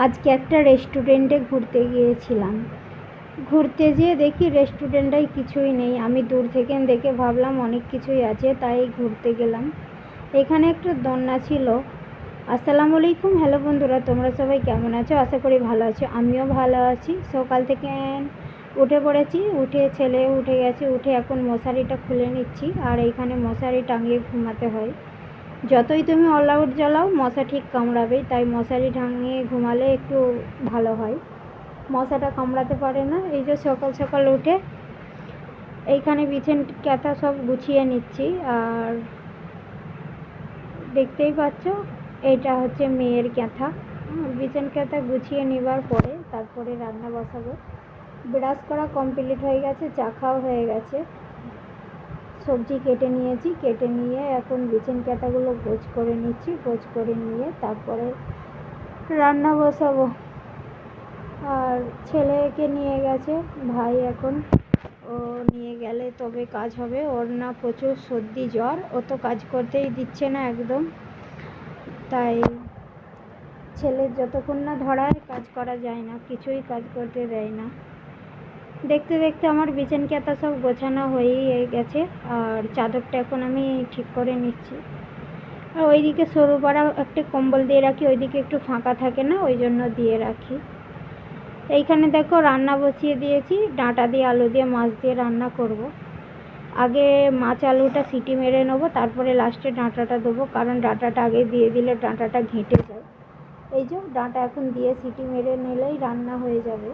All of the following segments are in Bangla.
আজকে একটা রেস্টুরেন্টে ঘুরতে গিয়েছিলাম। ঘুরতে যেয়ে দেখি রেস্টুরেন্টটায় কিছুই নেই। আমি দূর থেকে দেখে ভাবলাম অনেক কিছুই আছে, তাই ঘুরতে গেলাম। এখানে একটা দোলনা ছিল। আসসালামু আলাইকুম। হ্যালো বন্ধুরা, তোমরা সবাই কেমন আছো? আশা করি ভালো আছো। আমিও ভালো আছি। সকাল থেকে উঠে পড়েছি। উঠে ছেলে উঠে গেছে। উঠে এখন মশারিটা খুলে নিচ্ছি। আর এইখানে মশারি টাঙিয়ে ঘুমাতে হয়। যতই তুমি অল আউট জ্বালাও, মশা ঠিক কামড়াবেই, তাই মশারি টাঙিয়ে ঘুমালে একটু ভালো হয়। মশাটা কামড়াতে পারে না। এই যে সকাল সকাল উঠে এইখানে বিছেন, ক্যাথা সব গুছিয়ে নিচ্ছি। আর দেখতেই পাচ্ছ, এটা হচ্ছে মেয়ের ক্যাথা। বিছেন, ক্যাথা গুছিয়ে নেবার পরে তারপরে রান্না বসাবো। ব্রাশ করা কমপ্লিট হয়ে গেছে, চা খাওয়া হয়ে গেছে। সবজি কেটে নিয়েছি, কেটে নিয়ে এখন বিছান ক্যাথাগুলো গোছ করে নিচ্ছি, গোছ করে নিয়ে তারপরে রান্না বসাবো। আর ছেলেকে নিয়ে গেছে, ভাই এখন, ও নিয়ে গেলে তবে কাজ হবে, ওর না প্রচুর সর্দি জ্বর, ও তো কাজ করতেই দিচ্ছে না একদম। তাই ছেলের যতক্ষণ না ধরায়, কাজ করা যায় না, কিছুই কাজ করতে দেয় না। দেখতে দেখতে আমার বিছান ক্যাতা সব গোছানো হয়েই গেছে, আর চাদরটা এখন আমি ঠিক করে নিচ্ছি। আর ওইদিকে সরু পাড়া একটা কম্বল দিয়ে রাখি, ওইদিকে একটু ফাঁকা থাকে না, ওই জন্য দিয়ে রাখি। এইখানে দেখো রান্না বসিয়ে দিয়েছি, ডাঁটা দিয়ে, আলু দিয়ে, মাছ দিয়ে রান্না করব। আগে মাছ আলুটা সিটি মেরে নেব, তারপরে লাস্টে ডাঁটাটা দেবো, কারণ ডাঁটাটা আগে দিয়ে দিলে ডাঁটাটা ঘেঁটে যায়। এই যে ডাঁটা এখন দিয়ে সিটি মেরে নিলেই রান্না হয়ে যাবে।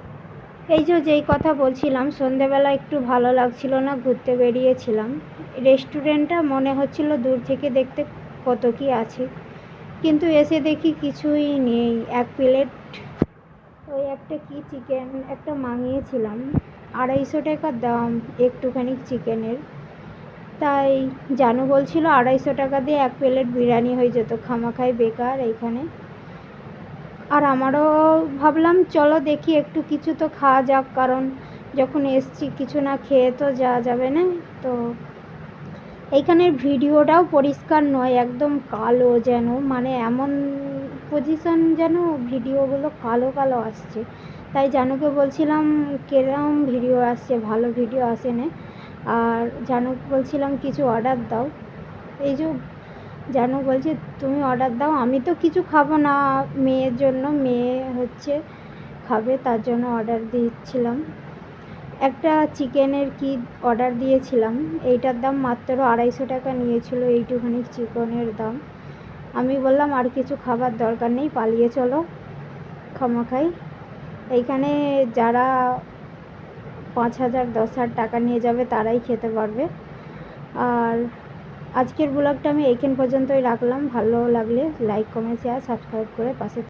এই যে যেই কথা বলছিলাম, সন্ধেবেলা একটু ভালো লাগছিল না, ঘুরতে বেরিয়েছিলাম। রেস্টুরেন্টটা মনে হচ্ছিল দূর থেকে দেখতে কত কি আছে। কিন্তু এসে দেখি কিছুই নেই, এক প্লেট ওই একটা কি চিকেন একটা মাঙিয়েছিলাম, আড়াইশো টাকা দাম, একটুখানি চিকেনের তাই জানু বলছিল আড়াইশো টাকা দিয়ে এক প্লেট বিরিয়ানি হয়ে যেত, খামাখাই বেকার এইখানে। আর আমারও ভাবলাম, চলো দেখি, একটু কিছু তো খাওয়া যাক, কারণ যখন এসছি কিছু না খেয়ে তো যাওয়া যাবে না। তো এইখানের ভিডিওটাও পরিষ্কার নয়, একদম কালো যেন মানে এমন পজিশন যেন ভিডিওগুলো কালো কালো আসছে। তাই জানুকে বলছিলাম কেরম ভিডিও আসছে? ভালো ভিডিও আসে না আর জানুক বলছিলাম, কিছু অর্ডার দাও। এই যে জানু বলছে, তুমি অর্ডার দাও, আমি তো কিছু খাব না, মেয়ের জন্য, মেয়ে হচ্ছে খাবে, তার জন্য অর্ডার দিচ্ছিলাম। একটা চিকেনের কি অর্ডার দিয়েছিলাম, এইটার দাম মাত্র আড়াইশো টাকা নিয়েছিল, এইটুখানি চিকেনের দাম। আমি বললাম, আর কিছু খাবার দরকার নেই, পালিয়ে চলো খামাখাই এইখানে যারা পাঁচ হাজার, দশ হাজার টাকা নিয়ে যাবে, তারাই খেতে পারবে। আর আজকের ব্লগটা আমি এইখান পর্যন্তই রাখলাম। ভালো লাগলে লাইক কমেন্ট শেয়ার সাবস্ক্রাইব করে পাশে